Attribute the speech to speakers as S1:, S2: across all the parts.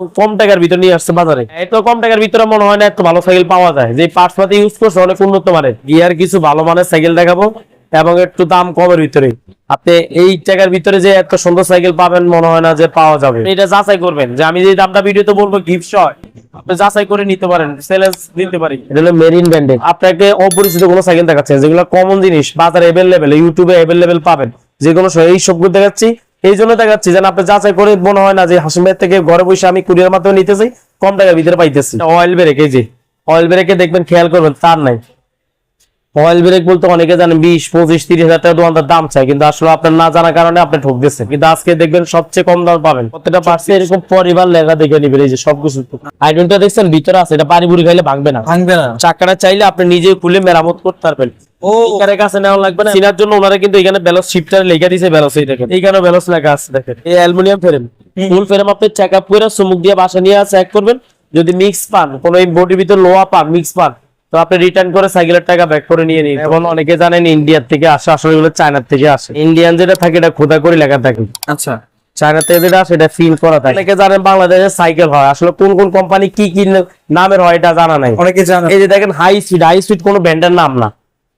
S1: কম টাকার ভিতরে নিয়ে আসছে বাজারে। এত কম টাকার ভিতরে মনে হয় না এত ভালো সাইকেল পাওয়া যায়। যে পার্টস পাতি ইউজ করছে অনেক উন্নত মানের। গিয়ার কিছু ভালো মানের সাইকেল দেখাবো এবং একটু দাম কমের ভিতরে। আপনি এই টাকার ভিতরে যে এত সুন্দর সাইকেল পাবেন মনে হয় না যে পাওয়া যাবে। এটা যাচাই করবেন। যে আমি যে দামটা ভিডিওতে বলব গিফট হয় আপনি যাচাই করে নিতে পারেন সেলেন্স দিতে পারি। এটা হলো মেরিন ব্র্যান্ডের আপনাকে অপরিচিত কোনো সাইকেল দেখাচ্ছে যেগুলো কমন জিনিস বাজারে অ্যাভেলেবেল ইউটিউবে অ্যাভেলেবেল পাবেন। যে কোনো সময় এই সবগুলো দেখাচ্ছি। এই জন্য দেখাচ্ছি যেন আপনি যাচাই করে মনে হয় না যে হাসিম ভাইয়ের থেকে ঘরে বসে আমি কুরিয়ার মাধ্যমে নিতে চাই কম টাকার ভিতরে পাইতেছি। অয়েল ব্রেক এই যে। অয়েল ব্রেকে দেখবেন খেয়াল করবেন তার নাই। অয়েল ব্রেক বলতে অনেকে জানেন বিশ পঁচিশ তিরিশ হাজার টাকা দোকানদার দাম চায় কিন্তু আসলে আপনার না জানার কারণে আপনি ঠকতেছেন। কিন্তু আজকে দেখবেন সবচেয়ে কম দাম পাবেন। প্রত্যেকটা পার্সে এরকম পরিবার লেখা দেখে নিবেন এই যে সবকিছু। আইডনটা দেখছেন ভিতরে আছে এটা পানি বুড়ি খাইলে ভাঙবে না।
S2: ভাঙবে না।
S1: চাকাটা চাইলে আপনি নিজে খুলে মেরামত করতে পারবেন।
S2: ও
S1: এখানে কাছে নেওয়া লাগবে না। চিনার জন্য ওনারা কিন্তু এখানে ব্যালস শিফটার লেখা দিয়েছে ব্যালস এই দেখেন। এইখানে ব্যালস লেখা আছে দেখেন। এই অ্যালুমিনিয়াম ফ্রেম। ফুল ফ্রেম আপনি চেক আপ করে সুমুক দিয়ে বাসা নিয়ে চেক করবেন। যদি মিক্স পান কোনো বডির ভিতর লোহা পান মিক্স পান তো আপনি রিটার্ন করে সাইকেলের টাকা ব্যাক করে নিয়ে নিন। এখন অনেকে জানেন ইন্ডিয়ার থেকে আসে আসলে এগুলো চায়নার থেকে আসে। ইন্ডিয়ান যেটা থাকে এটা খোদা করে লেখা থাকে।
S2: আচ্ছা।
S1: চায়না থেকে যেটা আসে এটা ফিল করা থাকে। অনেকে জানেন বাংলাদেশে সাইকেল হয়। আসলে কোন কোন কোম্পানি কি কি নামের হয় এটা জানা নাই।
S2: অনেকে জানে
S1: এই যে দেখেন হাই স্পিড হাই স্পিড কোনো ব্র্যান্ডের নাম না।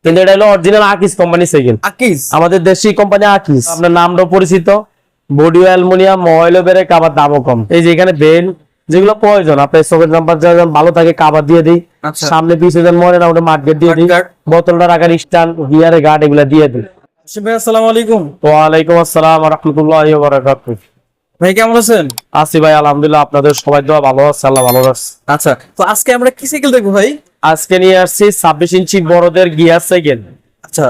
S1: কিন্তু এটা হলো অরিজিনাল আকিস কোম্পানি সাইকেল
S2: আকিস
S1: আমাদের দেশি কোম্পানি আকিস আপনার নামটাও পরিচিত। বডি অ্যালুমিনিয়াম অয়েল বেড়ে কাবার দামও কম। এই যে এখানে বেল যেগুলো প্রয়োজন আপনার চোখের নাম্বার যেন ভালো থাকে কাবার দিয়ে দিই।
S2: আচ্ছা।
S1: সামনে পিছিয়ে যেন মরে না ওটা মার্কেট দিয়ে দিই। বোতলটা রাখার স্ট্যান্ড গিয়ারে গার্ড এগুলো দিয়ে দিই।
S2: আসসালামু আলাইকুম।
S1: ওয়ালাইকুম আসসালাম রহমতুল্লাহ বারাকাতুহ।
S2: ভাই কেমন আছেন?
S1: আসি ভাই আলহামদুলিল্লাহ আপনাদের সবাই দোয়া ভালো আছে আল্লাহ ভালো আছে
S2: আচ্ছা তো আজকে আমরা কি সাইকেল দেখব ভাই?
S1: আজকে নিয়ে আসছি ছাব্বিশ ইঞ্চি বড়দের গিয়ার সাইকেল।
S2: আচ্ছা?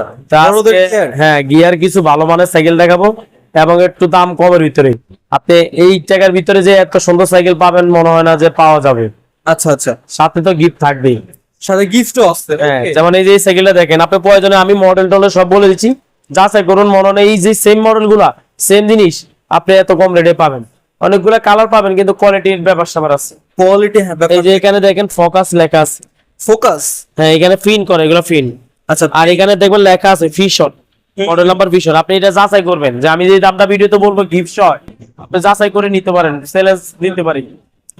S1: হ্যাঁ গিয়ার কিছু ভালো মানের সাইকেল দেখাবো এবং একটু দাম কমের ভিতরে। আপনি এই টাকার ভিতরে যে এত সুন্দর সাইকেল পাবেন মনে হয় না যে পাওয়া যাবে।
S2: আচ্ছা আচ্ছা।
S1: সাথে তো গিফট থাকবেই।
S2: সাথে গিফটও আসছে
S1: হ্যাঁ যেমন এই যে সাইকেলটা দেখেন আপনি প্রয়োজনে আমি মডেল টডেল সব বলে দিচ্ছি। যাচাই করুন মনে হয় এই যে সেম মডেলগুলা সেম জিনিস আপনি এত কম রেটে পাবেন। অনেকগুলো কালার পাবেন কিন্তু কোয়ালিটির ব্যাপার স্যাপার আছে।
S2: কোয়ালিটি হ্যাঁ
S1: এই যে এখানে দেখেন ফোকাস লেখা আছে।
S2: ফোকাস?
S1: হ্যাঁ এখানে ফিন করে এগুলো ফিন।
S2: আচ্ছা।
S1: আর এখানে দেখবেন লেখা আছে ফিশন মডেল নাম্বার ফিশন আপনি এটা যাচাই করবেন যে আমি যে দামটা ভিডিওতে বলব গিফট হয় আপনি যাচাই করে নিতে পারেন সেলেন্স দিতে পারি।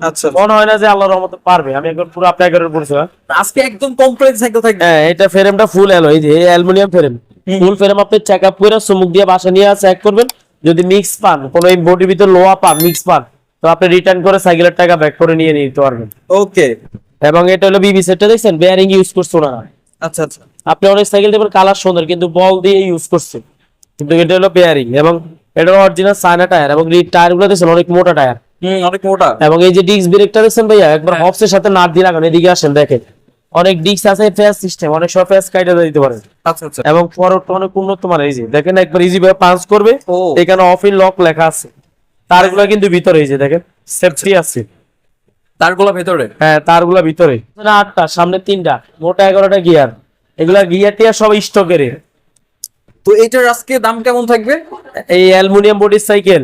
S2: আচ্ছা।
S1: মনে হয় না যে আল্লাহর রহমতে পারবে আমি একবার পুরো আপনার এগারোর পরিচয়
S2: আজকে একদম কমপ্লিট সাইকেল থাকবে।
S1: হ্যাঁ এটা ফ্রেমটা ফুল এলো এই অ্যালুমিনিয়াম ফ্রেম ফুল ফ্রেম আপনি চেক আপ করে সুমুক দিয়ে বাসা নিয়ে চেক করবেন। যদি মিক্স পান কোনো এই বডির ভিতর লোহা পান মিক্স পান তো আপনি রিটার্ন করে সাইকেলের টাকা ব্যাক করে নিয়ে নিতে পারবেন।
S2: ওকে
S1: এবং এটা হলো বিবি সেটটা দেখছেন? বেয়ারিং ইউজ করছ না
S2: আচ্ছা আচ্ছা।
S1: আপনি অনেক সাইকেল দেখবেন কালার সুন্দর কিন্তু বল দিয়ে ইউজ করছে। কিন্তু এটা হলো বেয়ারিং এবং এটা অরিজিনাল চায়না টায়ার এবং এই টায়ারগুলো দেখছেন অনেক মোটা টায়ার
S2: হুম অনেক মোটা।
S1: এবং এই যে ডিস্ক ব্রেকটা দেখছেন ভাইয়া একবার হপসের সাথে নাট দিয়ে লাগান এদিকে আসেন দেখেন। অনেক ডিস্ক আছে ফেস সিস্টেম অনেক সব ফেস কাইটা দিতে পারে
S2: আচ্ছা আচ্ছা।
S1: এবং ফরওয়ার্ড অনেক উন্নত মানের এই যে দেখেন একবার ইজি ভাবে পাঞ্চ করবে। এখানে অফ ইন লক লেখা আছে। তারগুলো কিন্তু ভিতরে এই যে দেখেন সেফটি আছে।
S2: তারগুলো ভেতরে
S1: হ্যাঁ তারগুলো ভিতরে। আটটা সামনে তিনটা মোটা এগারোটা গিয়ার। এগুলা গিয়ার টিয়ার সব স্টকের
S2: তো এটার আজকে দাম কেমন থাকবে?
S1: এই অ্যালুমিনিয়াম বডির সাইকেল।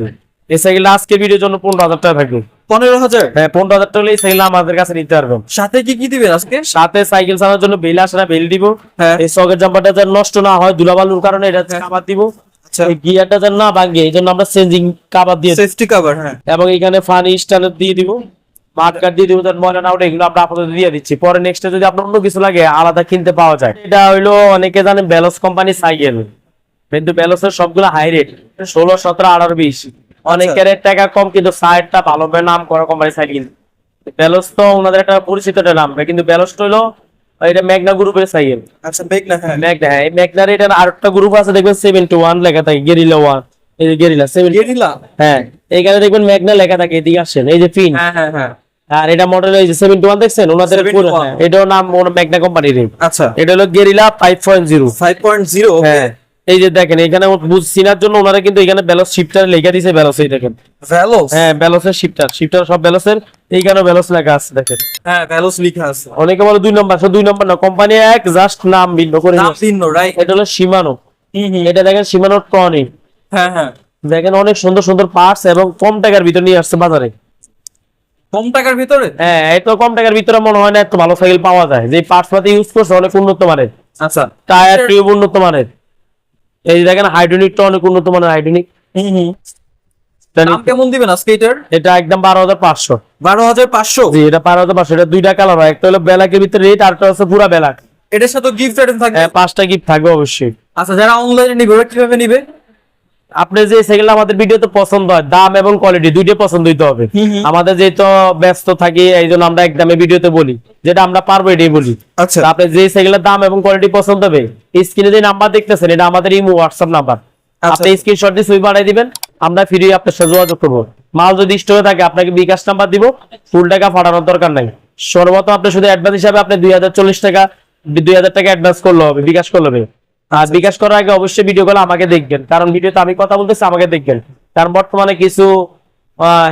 S1: এই সাইকেল আজকে ভিডিওর জন্য পনেরো হাজার টাকা থাকবে।
S2: পনেরো হাজার?
S1: হ্যাঁ পনেরো হাজার টাকা এই সাইকেল আমাদের কাছে নিতে পারবেন
S2: সাথে কি কি দিবেন আজকে?
S1: সাথে সাইকেল চালানোর জন্য বেল আসে না বেল দিব।
S2: হ্যাঁ।
S1: এই সকের জাম্পারটা যেন নষ্ট না হয় ধুলাবালুর কারণে এটা কাবার দিব।
S2: আচ্ছা।
S1: এই গিয়ারটা যেন না ভাঙে এই জন্য আমরা চেঞ্জিং কাবার দিয়ে।
S2: সেফটি কভার হ্যাঁ।
S1: এবং এখানে ফানি স্ট্যান্ড দিয়ে দিব। দিয়ে দিব ময়লা না ওঠে এগুলো আমরা আপাতত দিয়ে দিচ্ছি। পরে নেক্সট যদি আপনার অন্য কিছু লাগে আলাদা কিনতে পাওয়া যায়। এটা হইল অনেকে জানেন বেলস কোম্পানি সাইকেল। কিন্তু সবগুলো হাই রেট ষোলো সতেরো আঠারো বিশ। অনেকের টাকা কম কিন্তু সাইডটা ভালো নাম করা কোম্পানি সাইকেল। বেলস তো ওনাদের একটা পরিচিত একটা নাম কিন্তু এটা গ্রুপের সাইকেল।
S2: আচ্ছা হ্যাঁ।
S1: হ্যাঁ এটা আরেকটা গ্রুপ আছে দেখবেন সেভেন টু ওয়ান লেখা থাকে গেরিলা এই যে গেরিলা সেভেন
S2: গেরিলা
S1: হ্যাঁ এইখানে দেখবেন মেঘনা লেখা থাকে এদিকে আসেন এই যে পিন
S2: হ্যাঁ হ্যাঁ হ্যাঁ।
S1: আর এটা মডেল যে সেভেন্টি ওয়ান দেখছেন? ওনাদের
S2: 71
S1: পুরো হ্যাঁ, এটাও নাম মেঘনা কোম্পানির
S2: আচ্ছা।
S1: এটা হলো Gorilla five point zero
S2: five point zero
S1: হ্যাঁ এই যে দেখেন এখানে চিনার জন্য ওনারা কিন্তু এখানে ব্যালস শিফটার লেখা দিয়েছে ব্যালস এই দেখেন।
S2: ভ্যালোস
S1: হ্যাঁ ব্যালসের শিফটার শিফটার সব ব্যালসের এইখানেও ব্যালস লেখা আছে দেখেন।
S2: হ্যাঁ ভ্যালোস লেখা আছে।
S1: অনেকে বলে দুই নম্বর দুই নম্বর না কোম্পানি এক জাস্ট নাম ভিন্ন করে
S2: নাম ভিন্ন রাইট
S1: এটা হলো সীমানো এটা দেখেন সীমানো টনি
S2: হ্যাঁ হ্যাঁ।
S1: দেখেন অনেক সুন্দর সুন্দর পার্টস এবং কম টাকার ভিতর নিয়ে আসছে বাজারে।
S2: কম টাকার ভিতরে?
S1: হ্যাঁ এত কম টাকার ভিতরে মনে হয় না এত ভালো সাইকেল পাওয়া যায়। যে পার্টস পাতি ইউজ করছে অনেক উন্নত মানের।
S2: আচ্ছা।
S1: টায়ার টিউব উন্নত মানের। এই দেখেন হাইড্রোনিকটা অনেক উন্নত মানের হাইড্রোনিক
S2: হুম হুম।
S1: এটা
S2: দাম
S1: নিতে-
S2: কেমন দিবেন আজকে এটার?
S1: এটা একদম বারো হাজার পাঁচশো।
S2: বারো হাজার পাঁচশো?
S1: জি এটা বারো হাজার পাঁচশো। এটা দুইটা কালার হয়। একটা হলো ব্ল্যাকের ভিতরে আর একটা হচ্ছে পুরা
S2: এটার সাথে গিফট আইটেম থাকবে?
S1: হ্যাঁ, পাঁচটা গিফট থাকবে অবশ্যই।
S2: আচ্ছা যারা অনলাইনে নিবে কীভাবে নিবে?
S1: আপনি যে সাইকেলটা আমাদের ভিডিওতে পছন্দ হয় দাম এবং কোয়ালিটি দুইটাই পছন্দ হইতে হবে। আমাদের যেহেতু ব্যস্ত থাকি এই জন্য আমরা একদমে ভিডিওতে বলি। যেটা আমরা পারব এটাই বলি।
S2: আচ্ছা।
S1: আপনি যে সাইকেলের দাম এবং কোয়ালিটি পছন্দ হবে স্ক্রিনে যে নাম্বার দেখতেছেন এটা আমাদের ইমো হোয়াটসঅ্যাপ নাম্বার
S2: আচ্ছা।
S1: আপনি স্ক্রিনশট দিয়ে ছবি পাঠিয়ে দিবেন আমরা ফ্রি আপনার সাথে যোগাযোগ করব। মাল যদি স্টোরে থাকে আপনাকে বিকাশ নাম্বার দিব ফুল টাকা ফাটানোর দরকার নাই। সর্বপ্রথম আপনি শুধু অ্যাডভান্স হিসাবে আপনি দুই হাজার চল্লিশ টাকা দুই হাজার টাকা অ্যাডভান্স করলে হবে বিকাশ করলে হবে। আর বিকাশ করার আগে অবশ্যই ভিডিও কলে আমাকে দেখবেন। কারণ ভিডিওতে আমি কথা বলতেছি আমাকে দেখবেন। কারণ বর্তমানে কিছু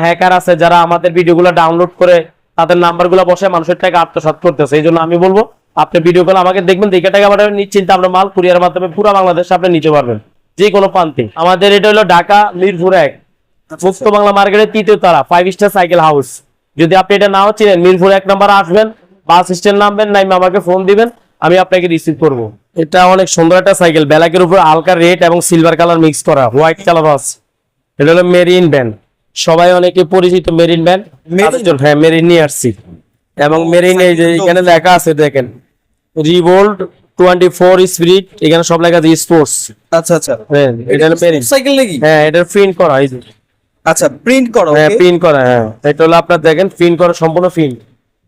S1: হ্যাকার আছে যারা আমাদের ভিডিওগুলো ডাউনলোড করে তাদের নাম্বারগুলো বসে মানুষের টাকা আত্মসাৎ করতেছে। এই জন্য আমি বলব আপনি ভিডিও কল আমাকে দেখবেন দেখে টাকা পাঠাবেন নিশ্চিন্তে আমরা মাল কুরিয়ার মাধ্যমে পুরো বাংলাদেশে আপনি নিতে পারবেন। যে কোনো প্রান্তে। আমাদের এটা হলো ঢাকা মিরপুর এক মুক্ত বাংলা মার্কেটের তৃতীয় তারা ফাইভ স্টার সাইকেল হাউস যদি আপনি এটা নাও চিনেন মিরপুর এক নাম্বার আসবেন বাস স্ট্যান্ড নামবেন নাই আমাকে ফোন দিবেন আমি আপনাকে রিসিভ করব। এটা অনেক সুন্দর একটা সাইকেল। ব্ল্যাকের উপর হালকা রেড এবং সিলভার কালার মিক্স করা। হোয়াইট কালার আছে। এটা হলো মেরিন ব্যান্ড। সবাই অনেকে পরিচিত মেরিন ব্যান্ড। হ্যাঁ মেরিন নিয়ে আসছি। এবং মেরিন এই যে এখানে লেখা আছে দেখেন। রিভোল্ট টোয়েন্টি ফোর স্পিরিট এখানে সব লেখা আছে স্পোর্টস
S2: আচ্ছা আচ্ছা।
S1: হ্যাঁ এটা হলো মেরিন।
S2: সাইকেল নাকি?
S1: হ্যাঁ এটা প্রিন্ট করা এই যে।
S2: আচ্ছা প্রিন্ট করো
S1: হ্যাঁ প্রিন্ট করা হ্যাঁ। এটা হলো আপনার দেখেন প্রিন্ট করা সম্পূর্ণ প্রিন্ট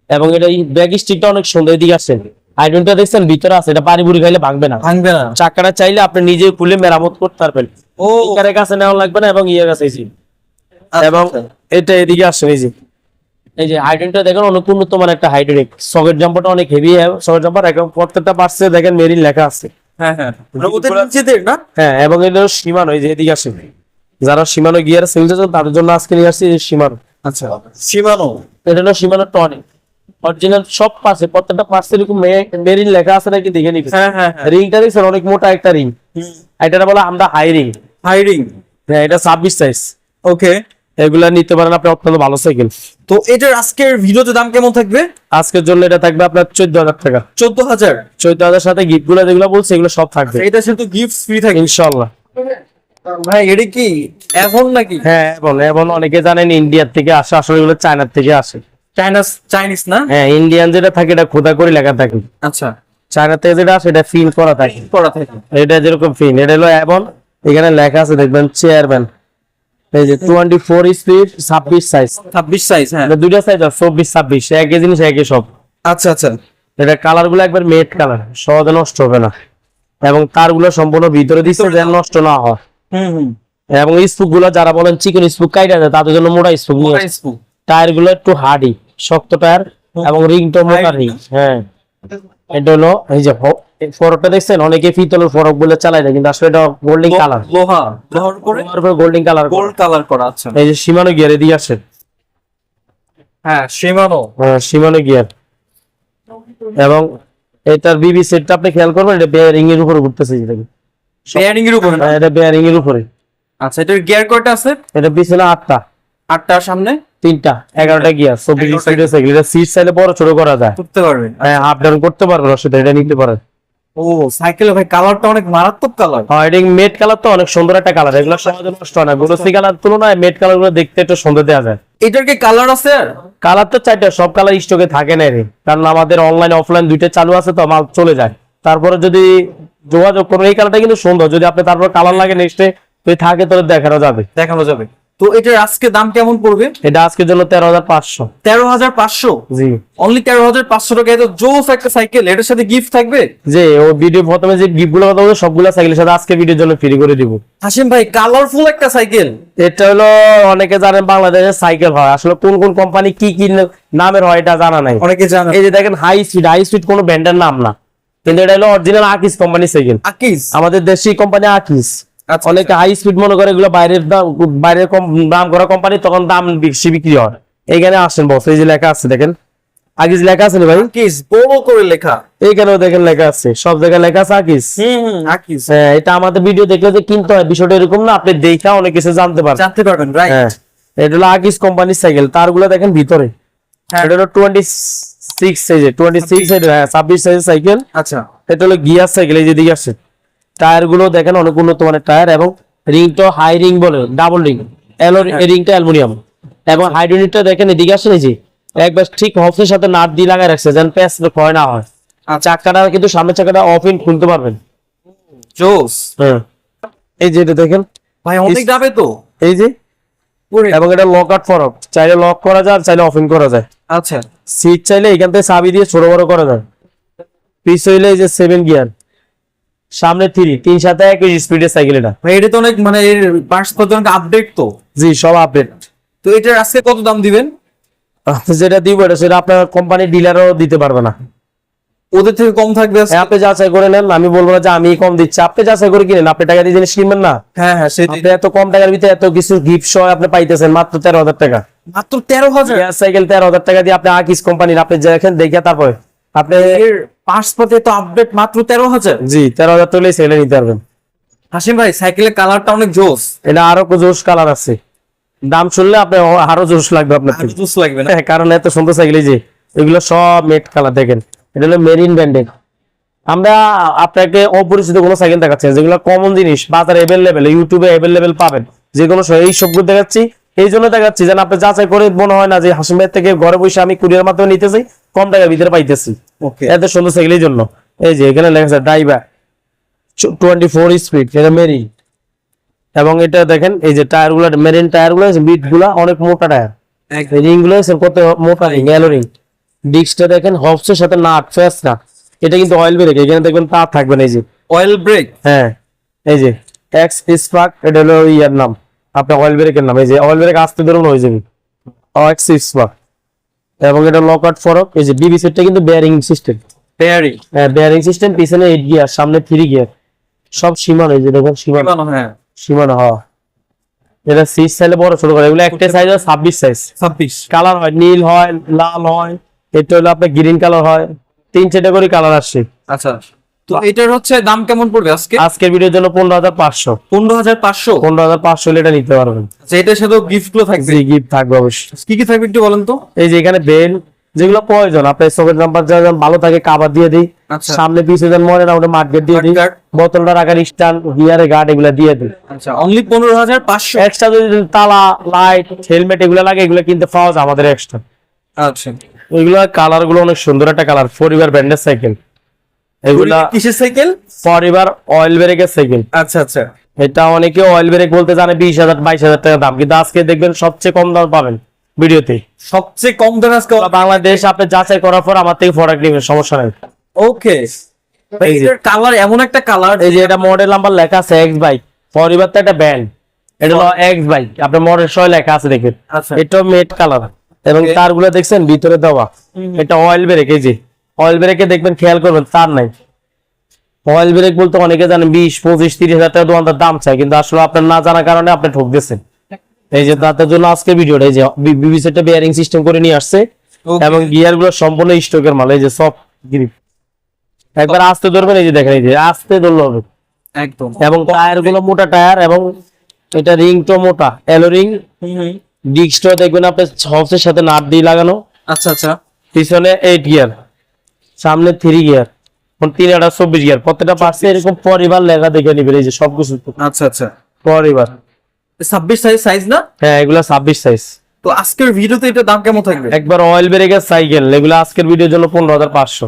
S1: এবং এটা এই ব্যাগ স্টিকটা অনেক সুন্দর এদিকে আসছেন আইডনটা দেখছেন ভিতরে আছে এটা পানি বুড়ি খাইলে ভাঙবে না।
S2: ভাঙবে না।
S1: চাকাটা চাইলে আপনি নিজে খুলে মেরামত করতে পারবেন।
S2: ও।
S1: স্পিকারের কাছে নেওয়া লাগবে না এবং ইয়ের কাছে।
S2: আচ্ছা,
S1: এবং। এটা এদিকে আসছে এই যে। এই যে হাইড্রেনটা দেখেন অনেক উন্নত মানের একটা হাইড্রেনিক সকেট জাম্পারটা অনেক হেভি হয় সকেট জাম্পার একদম প্রত্যেকটা পার্সে দেখেন মেরিন লেখা আছে।
S2: হ্যাঁ হ্যাঁ।
S1: হ্যাঁ এবং এটা সীমানো এই যে এদিকে আসে যারা সীমানো গিয়ার চান তাদের জন্য আজকে নিয়ে আসছি এই সীমানো
S2: আচ্ছা সীমানো
S1: এটা হলো সীমানো টনিক অরিজিনাল সব পাশে প্রত্যেকটা পাশে এরকম মেরিন লেখা আছে নাকি দেখে নিবি
S2: হ্যাঁ হ্যাঁ হ্যাঁ।
S1: রিংটা দেখছেন অনেক মোটা একটা রিং এটা বলে আমরা হাই রিং
S2: হাইরিং
S1: হ্যাঁ এটা ছাব্বিশ সাইজ
S2: ওকে
S1: এগুলা নিতে পারেন আপনি অত্যন্ত ভালো সাইকেল
S2: তো এটার আজকের ভিডিওতে দাম কেমন থাকবে?
S1: আজকের জন্য এটা থাকবে আপনার চোদ্দ হাজার টাকা।
S2: চোদ্দ হাজার?
S1: চোদ্দ হাজার সাথে গিফটগুলো যেগুলো বলছে এগুলো সব থাকবে।
S2: এটা শুধু গিফট ফ্রি থাকে
S1: ইনশাল্লাহ
S2: ভাই এটা কি এখন নাকি?
S1: হ্যাঁ এবং এবং অনেকে জানেন ইন্ডিয়ার থেকে আসে আসলে এগুলো চায়নার থেকে আসে।
S2: চাইনাস চাইনিজ না?
S1: হ্যাঁ ইন্ডিয়ান যেটা থাকে এটা খোদা করে লেখা থাকে।
S2: আচ্ছা।
S1: চায়না থেকে যেটা আসে এটা ফিল করা থাকে।
S2: করা থাকে।
S1: এটা যেরকম ফিন এটা হলো এবং এখানে লেখা আছে দেখবেন চেয়ারম্যান এই যে টোয়েন্টি ফোর স্পিড ছাব্বিশ সাইজ
S2: ছাব্বিশ সাইজ হ্যাঁ।
S1: এটা দুইটা সাইজ আছে চব্বিশ ছাব্বিশ একই জিনিস একই সব।
S2: আচ্ছা আচ্ছা।
S1: এটা কালারগুলো একবার মেট কালার সহজে নষ্ট হবে না। এবং তারগুলো সম্পূর্ণ ভিতরে দিচ্ছে যেন নষ্ট না হয়।
S2: হুম হুম।
S1: এবং স্পুকগুলো যারা বলেন চিকেন স্পুক কাইটা তাদের জন্য মোটা স্পুক টায়ারগুলো একটু হার্ডি শক্ত টায়ার এবং রিংটা মোটা রিং হ্যাঁ। এটা হলো এই যে ফরকটা দেখছেন? অনেকে পিতলের ফরক বলে চালায় না কিন্তু আসলে এটা গোল্ডিং কালার।
S2: লোহা লোহার উপরে?
S1: গোল্ডিং কালার
S2: গোল্ড কালার করা আচ্ছা।
S1: এই যে সীমানো গিয়ার এদিকে আসে
S2: হ্যাঁ সীমানো।
S1: হ্যাঁ, সীমানো গিয়ার। এবং এটার বিবি সেটটা আপনি খেয়াল করবেন এটা বেয়ারিং এর উপরে ঘুরতেছে যেটাকে
S2: বেয়ারিং এর উপরে
S1: হ্যাঁ, এটা বেয়ারিং এর উপরে।
S2: আচ্ছা এটার গিয়ার কয়টা আছে?
S1: এটা পিছনে আটটা।
S2: আটটার সামনে?
S1: তিনটা এগারোটা গিয়ার চব্বিশ সিটের সাইকেল এটা সিট চাইলে বড় ছোট করা যায়।
S2: করতে পারবেন
S1: হ্যাঁ আপ ডাউন করতে পারবেন অসুবিধা এটা নিতে পারেন
S2: ও সাইকেলে ভাই কালারটা অনেক মারাত্মক কালার
S1: হ্যাঁ এটা মেট কালার তো? অনেক সুন্দর একটা কালার এগুলো সহজে নষ্ট হয় না। গ্লোসি কালার তুলনায় মেট কালারগুলো দেখতে একটু সুন্দর দেওয়া যায়।
S2: এটার কি কালার আছে
S1: কালার তো চারটা সব কালার স্টকে থাকে না রে। কারণ আমাদের অনলাইন অফলাইন দুইটা চালু আছে তো মাল চলে যায়। তারপরে যদি যোগাযোগ করুন এই কালারটা কিন্তু সুন্দর। যদি আপনি তারপর কালার লাগে নেক্সটে তুই থাকে তোর দেখানো যাবে।
S2: দেখানো যাবে। তো এটার আজকে দাম কেমন পড়বে?
S1: এটা আজকের জন্য তেরো হাজার পাঁচশো।
S2: তেরো হাজার পাঁচশো?
S1: জি।
S2: অনলি তেরো হাজার পাঁচশো টাকা। এত জোস একটা সাইকেল এটার সাথে গিফট থাকবে?
S1: যে ও ভিডিও প্রথমে যে গিফটগুলো কথা বলছে সবগুলো সাইকেলের সাথে আজকে ভিডিওর জন্য ফ্রি করে দিব।
S2: হাসিম ভাই কালারফুল একটা সাইকেল
S1: এটা হলো অনেকে জানেন বাংলাদেশের সাইকেল হয়। আসলে কোন কোন কোম্পানি কি কি নামের হয় এটা জানা নাই।
S2: অনেকে জানে।
S1: এই যে দেখেন হাই স্পিড হাই স্পিড কোনো ব্র্যান্ডের নাম না। কিন্তু এটা হলো অরিজিনাল আকিস কোম্পানি সাইকেল
S2: আকিস
S1: আমাদের দেশি কোম্পানি আকিস অনেকে হাই স্পিড মনে করে এগুলো বাইরের দাম বাইরের দাম করা কোম্পানি তখন দাম বেশি বিক্রি হয়। এইখানে আসেন বস এই যে লেখা আছে দেখেন। আকিস লেখা আছে ভাই?
S2: আকিস বড় করে লেখা।
S1: এইখানেও দেখেন লেখা আছে সব জায়গায় লেখা আছে আকিস
S2: হুম হুম
S1: হ্যাঁ এটা আমাদের ভিডিও দেখলে যে কিনতে হয় বিষয়টা এরকম না আপনি দেখা অনেক কিছু জানতে পারবেন।
S2: জানতে পারবেন রাইট
S1: হ্যাঁ এটা হলো আকিস কোম্পানির সাইকেল তারগুলো দেখেন ভিতরে।
S2: হ্যাঁ।
S1: এটা হলো সাইজের ছাব্বিশ। সাইকেল
S2: আচ্ছা।
S1: এটা হলো গিয়ার সাইকেল এই আছে টায়ারগুলো দেখেন অনেক উন্নত মানের টায়ার এবং রিংটা হাই রিং বলে ডাবল রিং রিংটা অ্যালুমিনিয়াম এবং হাইড্রোনিকটা দেখেন এদিকে আসেন এই যে একবার ঠিক হফসের সাথে নাট দিয়ে লাগাই রাখছে যেন প্যাচ ক্ষয় না হয়। আর চাকাটা কিন্তু সামনের চাকাটা অফ ইন খুলতে পারবেন।
S2: জোস।
S1: হ্যাঁ। এই যে এটা দেখেন।
S2: ভাই অনেক যাবে তো।
S1: এই যে। এবং এটা লক আউট ফরক চাইলে লক করা যায় চাইলে অফ ইন করা যায়।
S2: আচ্ছা।
S1: সিট চাইলে এখান থেকে চাবি দিয়ে ছোট বড় করা যায়। পিস হইলে এই যে সেভেন গিয়ার সামনে থ্রি তিন সাথে এক স্পিডের সাইকেল এটা।
S2: ভাই এটা তো অনেক মানে পার্টস অনেক আপডেট তো?
S1: জি সব আপডেট
S2: তো এটার আজকে কত দাম দিবেন?
S1: যেটা দিব এটা সেটা আপনার কোম্পানির ডিলারও দিতে পারবে না।
S2: ওদের থেকে কম থাকবে আজকে?
S1: আপনি যাচাই করে নেন আমি বলব না যে আমি কম দিচ্ছি। আপনি যাচাই করে কিনেন আপনি টাকা দিয়ে জিনিস কিনবেন না।
S2: হ্যাঁ হ্যাঁ
S1: আপনি এত কম টাকার ভিতরে এত কিছু গিফট সহ আপনি পাইতেছেন মাত্র তেরো হাজার টাকা।
S2: মাত্র তেরো হাজার?
S1: সাইকেল তেরো হাজার টাকা দিয়ে আপনি আকিস কোম্পানির আপনি দেখেন দেখে তারপরে আপনি
S2: পাতে তো আপডেট মাত্র তেরো হাজার।
S1: জি তেরো হাজার টাকা সেলে নিতে পারবেন।
S2: হাসিম ভাই সাইকেলের কালারটা অনেক জোস।
S1: এটা আরও জোশ কালার আছে। দাম শুনলে আপনি আরও জোশ লাগবে আপনার
S2: জোস লাগবে
S1: হ্যাঁ, কারণ এত সুন্দর সাইকেল এই যে এগুলো সব মেট কালার দেখেন। এটা হলো মেরিন ব্র্যান্ডের। আমরা আপনাকে অপরিচিত কোনো সাইকেল দেখাচ্ছি যেগুলো কমন জিনিস বাজারে অ্যাভেলেবেল ইউটিউবে অ্যাভেলেবেল পাবেন। যে কোনো এই সবগুলো দেখাচ্ছি। এই জন্য দেখাচ্ছি যেন আপনি যাচাই করে মনে হয় না যে হাসিম থেকে ঘরে বসে আমি কুরিয়ার মাধ্যমে নিতেছি কম টাকার ভিতরে পাইতেছি। এত সুন্দর সাইকেল এই জন্য। এই যে এখানে লেখা আছে ড্রাইভার টোয়েন্টি ফোর স্পিড এটা মেরিন এবং এটা দেখেন এই যে টায়ারগুলা মেরিন টায়ারগুলো বিটগুলা অনেক মোটা টায়ার। রিংগুলো কত মোটা রিং এলো রিং ডিস্কটা দেখেন হবসের সাথে নাট ফেস না এটা কিন্তু অয়েল ব্রেক এখানে দেখবেন তার থাকবে না এই যে।
S2: অয়েল ব্রেক
S1: হ্যাঁ এই যে এক্স স্পার্ক এটা হলো ইয়ার নাম। আপনার অয়েল ব্রেকের নাম এই যে অয়েল ব্রেক আসতে ধরুন হয়ে যাবে এক্স স্পার্ক এবং এটা লকআউট ফরক এই যে বিবি সেটটা কিন্তু বেয়ারিং সিস্টেম
S2: বেয়ারিং
S1: হ্যাঁ বেয়ারিং সিস্টেম পিছনে 8 গিয়ার সামনে 3 গিয়ার সব সীমানো এই যে দেখো সীমানো।
S2: হ্যাঁ।
S1: সীমানো হওয়া এটা সিক্স সাইজে বড় ছোট করে। এগুলো একটা সাইজ হয় ছাব্বিশ সাইজ
S2: ছাব্বিশ।
S1: কালার হয় নীল হয় লাল হয়। এটা হলো আপনার গ্রিন কালার হয়। তিন চারটা করে কালার আসছে।
S2: আচ্ছা। তো এটার হচ্ছে দাম কেমন পড়বে আজকে?
S1: আজকের ভিডিওর জন্য পনেরো হাজার পাঁচশো।
S2: পনেরো হাজার পাঁচশো?
S1: পনেরো হাজার পাঁচশো এটা নিতে পারবেন।
S2: আচ্ছা এটার সাথে গিফটগুলো থাকবে
S1: গিফট থাকবে অবশ্যই।
S2: কি কি থাকবে একটু বলেন তো?
S1: এই যে এখানে বেল যেগুলো প্রয়োজন আপনার চোখের নাম্বার যেন ভালো থাকে কাবার দিয়ে দিই।
S2: আচ্ছা।
S1: সামনে পিছিয়ে যেন মনে না ওটা মার্কেট দিয়ে দিই। বোতলটা রাখার স্ট্যান্ড গিয়ারে গার্ড এগুলো দিয়ে দিই।
S2: আচ্ছা অনলি পনেরো হাজার পাঁচশো?
S1: এক্সট্রা যদি তালা লাইট হেলমেট এগুলো লাগে এগুলো কিনতে পাওয়া যায় আমাদের এক্সট্রা
S2: আচ্ছা।
S1: এগুলো কালারগুলো অনেক সুন্দর একটা কালার ফরিবার ব্র্যান্ডের সাইকেল এগুলা
S2: কিসের সাইকেল
S1: অয়েল ব্রেকের সাইকেল
S2: আচ্ছা আচ্ছা।
S1: এটা অনেকে অয়েল ব্রেক বলতে জানে বিশ হাজার বাইশ হাজার টাকা দাম। কিন্তু আজকে দেখবেন সবচেয়ে কম দাম পাবেন ভিডিওতে।
S2: সবচেয়ে কম দামে আজকে
S1: বাংলাদেশ আপনি যাচাই করার পর আমার থেকে প্রোডাক্ট নেবেন সমস্যা নেই।
S2: ওকে। কালার এমন একটা কালার
S1: এই যে এটা মডেল নাম্বার লেখা আছে এক্স বাইক পরিবার তো একটা ব্যান্ড এটা হলো এক্স বাইক আপনার মডেল সহ লেখা আছে দেখেন। এটাও মেট কালার এবং. তারগুলো দেখছেন ভিতরে দেওয়া। এটা অয়েল ব্রেক এই যে। অয়েল ব্রেকে দেখবেন খেয়াল করবেন তার নাই। অয়েল ব্রেক বলতে অনেকে জানেন বিশ পঁচিশ তিরিশ হাজার টাকা দোকানদার দাম চাই কিন্তু আসলে আপনার না জানার কারণে আপনি ঠকতেছেন। এই যে তাদের জন্য আজকে ভিডিওটা এই যে বিবিসিটা বেয়ারিং সিস্টেম করে নিয়ে আসছে এবং গিয়ারগুলো সম্পূর্ণ স্টকের মাল এই যে সব গ্রিপ একবার আস্তে ধরবেন এই যে দেখেন এই যে আস্তে ধরলে হবে।
S2: একদম।
S1: এবং টায়ারগুলো মোটা টায়ার এবং এটা রিংটা মোটা এলো রিং ডিস্কটা দেখবেন আপনার হবসের সাথে নাট দিয়ে লাগানো।
S2: আচ্ছা আচ্ছা।
S1: পিছনে এইট গিয়ার সামনে থ্রি গিয়ার তিন আটা চব্বিশ গিয়ার প্রত্যেকটা পার্সে এরকম পরিবার লেখা দেখে নিবেন এই যে সবকিছু
S2: আচ্ছা আচ্ছা।
S1: পরিবার।
S2: ছাব্বিশ সাইজ সাইজ না?
S1: হ্যাঁ এগুলা ছাব্বিশ সাইজ
S2: তো আজকের ভিডিওতে এটার দাম কেমন থাকবে?
S1: একবার অয়েল ব্রেকের সাইকেল এগুলো আজকের ভিডিওর জন্য পনেরো হাজার পাঁচশো।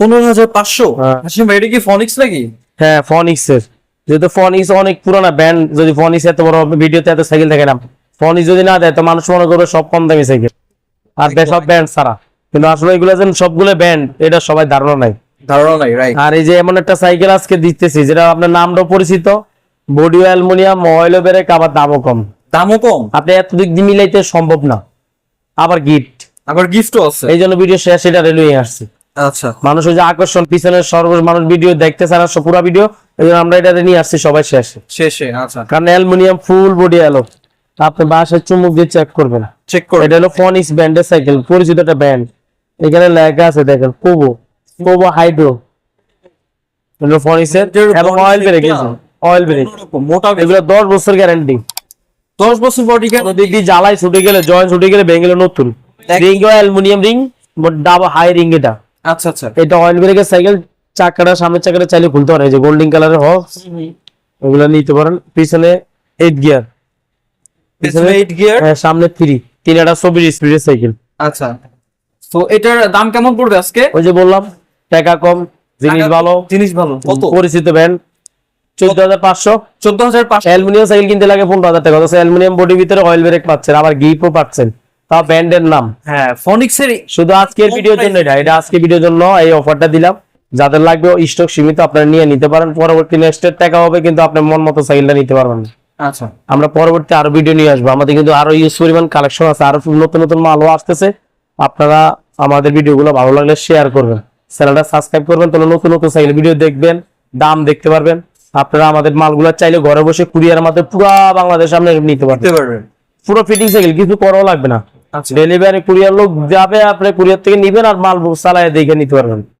S2: পনেরো হাজার পাঁচশো?
S1: হ্যাঁ।
S2: হাসিম ভাই এটা কি ফনিক্স নাকি?
S1: হ্যাঁ ফনিক্স এর। যেহেতু ফনিক্স অনেক পুরানা ব্যান্ড যদি ফনিক্স এত বড় ভিডিওতে এত সাইকেল দেখে না। ফনিক্স যদি না দেয় তো মানুষ মনে করবে সব কম দামি সাইকেল আর বে- সব ব্যান্ড ছাড়া। কিন্তু আসলে এগুলো যেন সবগুলো ব্যান্ড এটা সবাই ধারণা নাই।
S2: ধারণা নাই রাইট
S1: আর এই যে এমন একটা সাইকেল আজকে দিতেছি যেটা আপনার নামটাও পরিচিত বডি অ্যালুমিনিয়াম অয়েল ব্রেক আবার দামও কম।
S2: দামও কম?
S1: আপনি এত দিক দিয়ে মিলাইতে সম্ভব না। আবার গিফট
S2: আবার গিফটও আছে?
S1: এই জন্য ভিডিও শেষ এটা রেলওয়ে আসছে।
S2: আচ্ছা।
S1: মানুষ ওই যে আকর্ষণ পিছনের সর্ব মানুষ ভিডিও দেখতে চায় না সব পুরো ভিডিও এই জন্য আমরা এটা নিয়ে আসছি সবাই শেষে।
S2: শেষে আচ্ছা।
S1: কারণ অ্যালুমিনিয়াম ফুল বডি অ্যালো আপনি বাসায় চুমুক দিয়ে চেক করবেন।
S2: চেক করে
S1: এটা হলো ফনিক্স ব্যান্ডের সাইকেল পরিচিত একটা ব্র্যান্ড এখানে লেখা আছে দেখেন কোবো। Kobo hydro. হলো ফনিক্সের এবং অয়েল ব্রেক অয়েল ব্রেক
S2: মোটা
S1: এগুলো দশ বছর গ্যারান্টি
S2: দশ বছর
S1: দিক দিয়ে জ্বালাই ছুটে গেলে জয়েন্ট ছুটে গেলে ভেঙে গেলে নতুন ring aluminium ring double high ring এটা।
S2: আচ্ছা আচ্ছা।
S1: এটা অয়েল ব্রেকের সাইকেল চাকাটা সামনের চাকাটা চাইলে খুলতে পারে যে গোল্ডেন কালারের হক ওগুলো নিতে পারেন। পিছনে এইট গিয়ার পিছনে-
S2: এইট গিয়ার
S1: হ্যাঁ, সামনে থ্রি তিন একটা চব্বিশ স্পিডের সাইকেল
S2: আচ্ছা। তো এটার দাম কেমন পড়বে আজকে?
S1: ওই যে বললাম টাকা কম জিনিস ভালো
S2: জিনিস ভালো। কত?
S1: পরিচিত ব্যান্ড চোদ্দ হাজার পাঁচশো।
S2: চোদ্দ হাজার পাঁচশো?
S1: অ্যালুমিনিয়াম সাইকেল কিনতে লাগে পনেরো হাজার টাকা। অ্যালুমিনিয়াম বডির ভিতরে অয়েল ব্রেক পাচ্ছেন আবার গ্রিপও পাচ্ছেন। তাও ব্যান্ডের নাম।
S2: হ্যাঁ ফনিক্সের
S1: শুধু আজকের ভিডিওর জন্য এটা এটা আজকে ভিডিওর জন্য এই অফারটা দিলাম। যাদের লাগবে স্টক সীমিত আপনারা নিয়ে নিতে পারেন। পরবর্তী নেক্সটের টাকা হবে কিন্তু আপনার মন মতো সাইকেলটা নিতে পারবেন না।
S2: আচ্ছা।
S1: আমরা পরবর্তী আরও ভিডিও নিয়ে আসব। আমাদের কিন্তু আরও ইউজ পরিমাণ কালেকশন আছে। আরও নতুন নতুন মালও আসতেছে। আপনারা আমাদের ভিডিওগুলো ভালো লাগলে শেয়ার করবেন। চ্যানেলটা সাবস্ক্রাইব করবেন তাহলে নতুন নতুন সাইকেল ভিডিও দেখবেন দাম দেখতে পারবেন। আপনারা আমাদের মালগুলো চাইলে ঘরে বসে কুরিয়ার মাধ্যমে পুরো বাংলাদেশ আপনি নিতে পারবেন।
S2: পারবেন।
S1: পুরো ফিটিং সাইকেল কিছু করাও লাগবে না।
S2: আচ্ছা।
S1: ডেলিভারি কুরিয়ার লোক যাবে আপনি কুরিয়ার থেকে নিবেন আর মাল চালায় দেখে নিতে পারবেন।